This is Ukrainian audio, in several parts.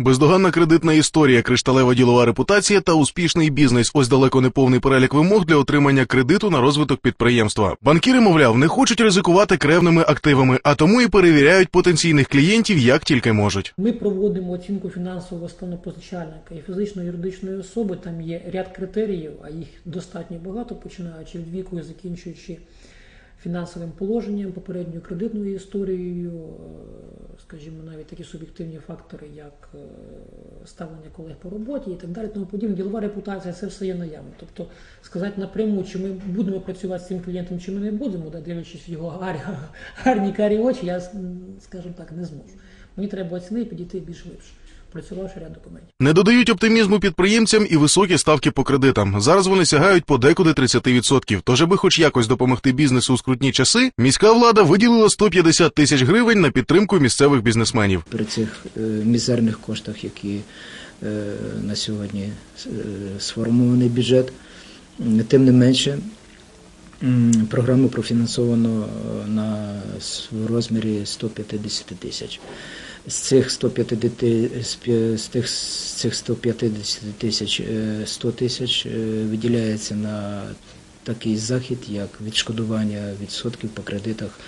Бездоганна кредитна історія, кришталева ділова репутація та успішний бізнес. Ось далеко не повний перелік вимог для отримання кредиту на розвиток підприємства. Банкіри, мовляв, не хочуть ризикувати кревними активами, а тому і перевіряють потенційних клієнтів як тільки можуть. Ми проводимо оцінку фінансового стану позичальника і фізичної юридичної особи. Там є ряд критеріїв, а їх достатньо багато, починаючи від віку і закінчуючи фінансовим положенням, попередньою кредитною історією, скажімо, навіть такі суб'єктивні фактори, як е, ставлення колег по роботі і так далі. Тому подібне ділова репутація, це все є наявно. Тобто сказати напряму, чи ми будемо працювати з цим клієнтом, чи ми не будемо, да, дивлячись в його гарні, гарні карі очі, я скажімо так не зможу. Мені треба оцінити і підійти більш глибше, працювавши ряд документів. Не додають оптимізму підприємцям і високі ставки по кредитам. Зараз вони сягають подекуди 30%. Тож, аби хоч якось допомогти бізнесу у скрутні часи, міська влада виділила 150 тисяч гривень на підтримку місцевих бізнесменів. при цих е, мізерних коштах, які е, на сьогодні е, сформований бюджет. Тим не менше, програму профінансовано е, на в розмірі 150 тисяч. З цих 150 ти- з тих з цих 150 тисяч е, 100 тисяч е, виділяється на такий захід, як відшкодування відсотків по кредитах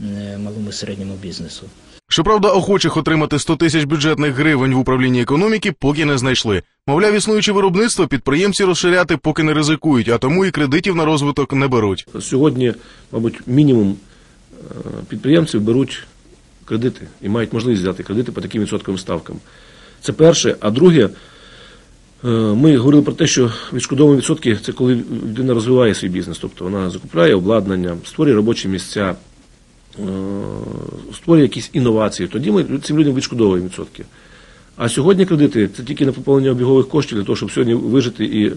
е, малому і середньому бізнесу. Щоправда, охочих отримати 100 тисяч бюджетних гривень в управлінні економіки поки не знайшли. Мовляв, існуюче виробництво підприємці розширяти поки не ризикують, а тому і кредитів на розвиток не беруть. Сьогодні, мабуть, мінімум е, підприємців беруть кредити і мають можливість взяти кредити по таким відсотковим ставкам. Це перше. А друге, е, ми говорили про те, що відшкодовуємо відсотки це коли людина розвиває свій бізнес, тобто вона закупляє обладнання, створює робочі місця, е, створює якісь інновації. Тоді ми цим людям відшкодовуємо відсотки. А сьогодні кредити це тільки на поповнення обігових коштів для того, щоб сьогодні вижити і е,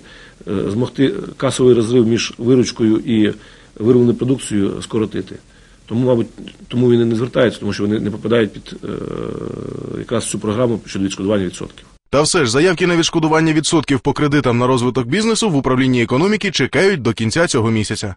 змогти касовий розрив між виручкою і виробленою продукцією скоротити. Тому, мабуть, тому вони не звертаються, тому що вони не попадають під е, якраз цю програму щодо відшкодування відсотків. Та все ж заявки на відшкодування відсотків по кредитам на розвиток бізнесу в управлінні економіки чекають до кінця цього місяця.